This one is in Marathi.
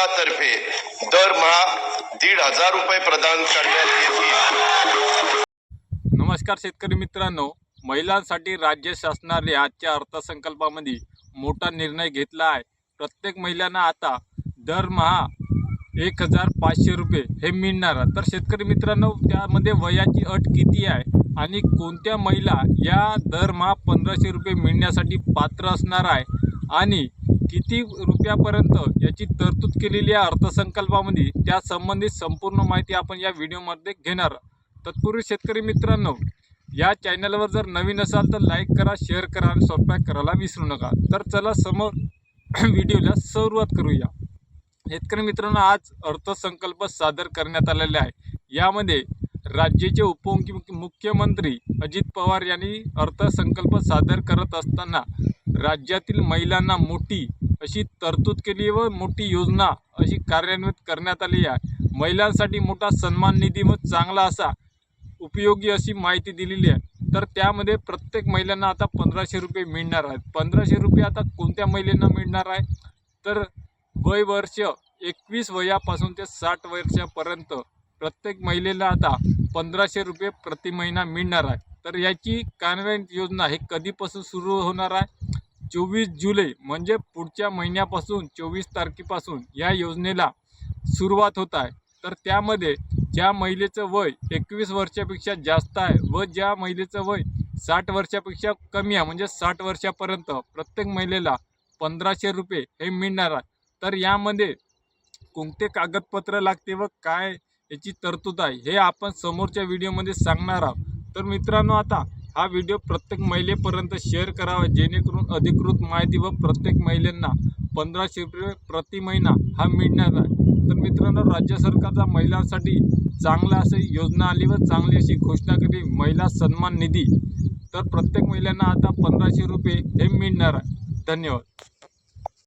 मंडळातर्फे दरमहा दीड हजार रुपये प्रदान करण्यात येतील. नमस्कार शेतकरी मित्रांनो महिलांसाठी राज्य शासनाने आजच्या अर्थसंकल्पामध्ये मोठा निर्णय घेतला आहे. प्रत्येक महिलांना आता दरमहा एक हजार पाचशे रुपये हे मिळणार तर शेतकरी मित्रांनो त्यामध्ये वयाची अट किती आहे आणि कोणत्या महिला या दरमहा पंधराशे रुपये मिळण्यासाठी पात्र असणार आहे? आणि किती रुपयापर्यंत याची तरतूद केलेली आहे अर्थसंकल्पामध्ये त्या संबंधित संपूर्ण माहिती आपण या व्हिडिओमध्ये घेणार. तत्पूर्वी शेतकरी मित्रांनो या चॅनलवर जर नवीन असाल तर लाईक करा शेअर करा आणि सबस्क्राईब करायला विसरू नका. तर चला समोर व्हिडिओला सुरुवात करूया. शेतकरी मित्रांनो आज अर्थसंकल्प सादर करण्यात आलेले आहे. यामध्ये राज्याचे उपमुख्यमंत्री मुख्यमंत्री अजित पवार यांनी अर्थसंकल्प सादर करत असताना राज्यातील महिलांना मोठी अशी तरतूद केली व मोठी योजना अशी कार्यान्वित करण्यात आली आहे. महिलांसाठी मोठा सन्मान निधी व चांगला असा उपयोगी अशी माहिती दिलेली आहे. तर त्यामध्ये प्रत्येक महिलांना आता पंधराशे रुपये मिळणार आहेत. पंधराशे रुपये आता कोणत्या महिलांना मिळणार आहे? तर वय वर्ष एकवीस वयापासून ते साठ वर्षापर्यंत प्रत्येक महिलेला आता पंधराशे रुपये प्रति महिना मिळणार आहे. तर याची कार्यान्वित योजना हे कधीपासून सुरू होणार आहे? चोवीस जुलै म्हणजे पुढच्या महिन्यापासून चोवीस तारखेपासून या योजनेला सुरुवात होत आहे. तर त्यामध्ये ज्या महिलेचं वय एकवीस वर्षापेक्षा जास्त आहे व ज्या महिलेचं वय साठ वर्षापेक्षा कमी आहे म्हणजे साठ वर्षापर्यंत प्रत्येक महिलेला पंधराशे रुपये हे मिळणार आहे. तर यामध्ये कोणते कागदपत्र लागते व काय याची तरतूद आहे हे आपण समोरच्या व्हिडिओमध्ये सांगणार आहोत. तर मित्रांनो आता हा व्हिडिओ प्रत्येक महिलेपर्यंत शेअर करावा जेणेकरून अधिकृत माहिती व प्रत्येक महिलांना पंधराशे रुपये प्रति महिना हा मिळणार आहे तर मित्रांनो राज्य सरकारचा महिलांसाठी चांगला अशी योजना आली व चांगली अशी घोषणा केली महिला सन्मान निधी. तर प्रत्येक महिलांना आता पंधराशे रुपये हे मिळणार आहे. धन्यवाद.